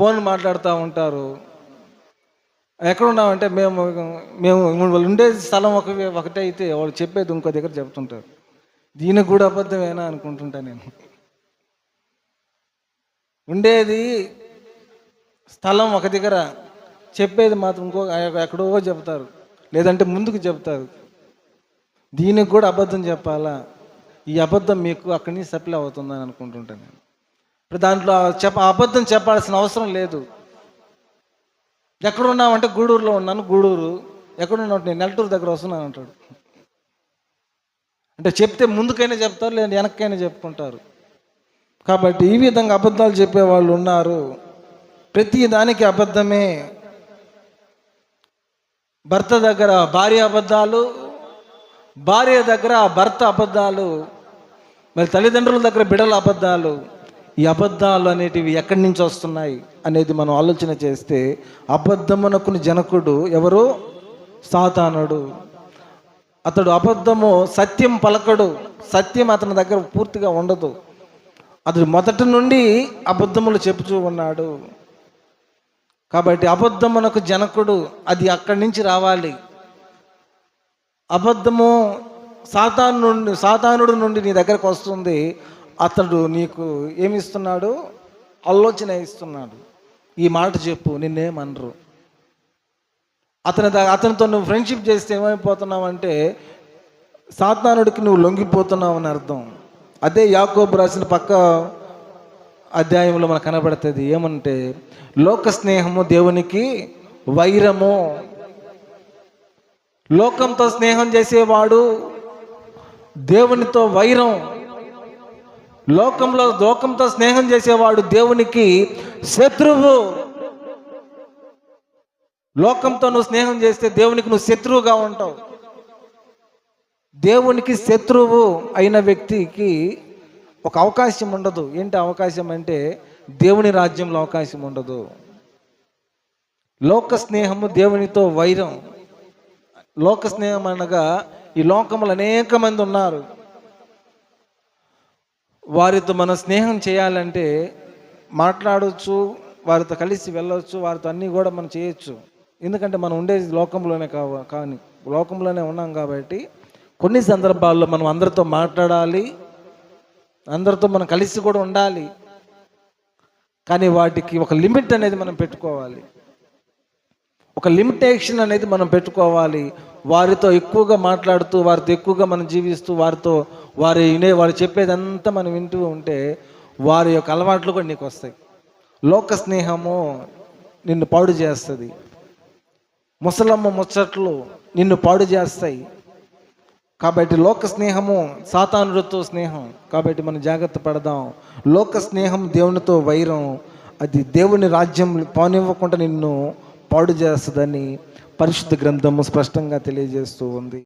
Phone మాట్లాడుతూ ఉంటారు. ఎక్కడున్నామంటే మేము మేము వాళ్ళు ఉండే స్థలం ఒక ఒకటే అయితే వాళ్ళు చెప్పేది ఇంకో దగ్గర చెప్తుంటారు. దీనికి కూడా అబద్ధమేనా అనుకుంటుంటా నేను. ఉండేది స్థలం ఒక దగ్గర చెప్పేది మాత్రం ఇంకో ఎక్కడో చెప్తారు. లేదంటే ముందుకు చెప్తారు. దీనికి కూడా అబద్ధం చెప్పాలా? ఈ అబద్ధం మీకు అక్కడి నుంచి సప్లై అవుతుందని అనుకుంటుంటాను నేను. ఇప్పుడు దాంట్లో చెప్ప అబద్ధం చెప్పాల్సిన అవసరం లేదు. ఎక్కడున్నామంటే గూడూరులో ఉన్నాను గూడూరు. ఎక్కడున్నావు నేను నెల్లటూరు దగ్గర వస్తున్నాను అంటాడు. అంటే చెప్తే ముందుకైనా చెప్తారు లేదా వెనక్కైనా చెప్పుకుంటారు. కాబట్టి ఈ విధంగా అబద్ధాలు చెప్పే వాళ్ళు ఉన్నారు. ప్రతి దానికి అబద్ధమే. భర్త దగ్గర భార్య అబద్ధాలు భార్య దగ్గర భర్త అబద్ధాలు మరి తల్లిదండ్రుల దగ్గర బిడల అబద్ధాలు ఈ అబద్ధాలు అనేటివి ఎక్కడి నుంచి వస్తున్నాయి అనేది మనం ఆలోచన చేస్తే అబద్ధమునకుని జనకుడు ఎవరు? సాతానుడు. అతడు అబద్ధము సత్యం పలకడు. సత్యం అతని దగ్గర పూర్తిగా ఉండదు. అతడు మొదటి నుండి అబద్ధములు చెప్పుచూ ఉన్నాడు. కాబట్టి అబద్ధమునకు జనకుడు అది అక్కడి నుంచి రావాలి. అబద్ధము సాతాను నుండి సాతానుడు నుండి నీ దగ్గరకు వస్తుంది. అతడు నీకు ఏమి ఇస్తున్నాడు ఆలోచన ఇస్తున్నాడు. ఈ మాట చెప్పు నిన్నేమనరు. అతని అతనితో నువ్వు ఫ్రెండ్షిప్ చేస్తే ఏమైపోతున్నావు అంటే సాత్నానుడికి నువ్వు లొంగిపోతున్నావు అని అర్థం. అదే యాకోబు రాసిన పక్క అధ్యాయంలో మనకు కనబడుతుంది. ఏమంటే లోక స్నేహము దేవునికి వైరము. లోకంతో స్నేహం చేసేవాడు దేవునితో వైరం. లోకంలో లోకంతో స్నేహం చేసేవాడు దేవునికి శత్రువు. లోకంతో నువ్వు స్నేహం చేస్తే దేవునికి నువ్వు శత్రువుగా ఉంటావు. దేవునికి శత్రువు అయిన వ్యక్తికి ఒక అవకాశం ఉండదు. ఏంటి అవకాశం అంటే దేవుని రాజ్యంలో అవకాశం ఉండదు. లోక స్నేహము దేవునితో వైరం. లోక స్నేహం అనగా ఈ లోకములు అనేక మంది ఉన్నారు. వారితో మనం స్నేహం చేయాలంటే మాట్లాడవచ్చు వారితో కలిసి వెళ్ళవచ్చు వారితో అన్నీ కూడా మనం చేయొచ్చు. ఎందుకంటే మనం ఉండేది లోకంలోనే కావ కానీ లోకంలోనే ఉన్నాం కాబట్టి కొన్ని సందర్భాల్లో మనం అందరితో మాట్లాడాలి అందరితో మనం కలిసి కూడా ఉండాలి. కానీ వాటికి ఒక లిమిట్ అనేది మనం పెట్టుకోవాలి. ఒక లిమిటేషన్ అనేది మనం పెట్టుకోవాలి. వారితో ఎక్కువగా మాట్లాడుతూ వారితో ఎక్కువగా మనం జీవిస్తూ వారితో వారి వినే వారు చెప్పేదంతా మనం వింటూ ఉంటే వారి యొక్క అలవాట్లు కూడా నీకు వస్తాయి. లోక స్నేహము నిన్ను పాడు చేస్తుంది. ముసలమ్మ ముచ్చట్లు నిన్ను పాడు చేస్తాయి. కాబట్టి లోక స్నేహము సాతానుడితో స్నేహం. కాబట్టి మనం జాగ్రత్త పడదాం. లోక స్నేహం దేవునితో వైరం. అది దేవుని రాజ్యం పానివ్వకుండా నిన్ను పాడు చేస్తుందని పరిశుద్ధ గ్రంథము స్పష్టంగా తెలియజేస్తూ ఉంది.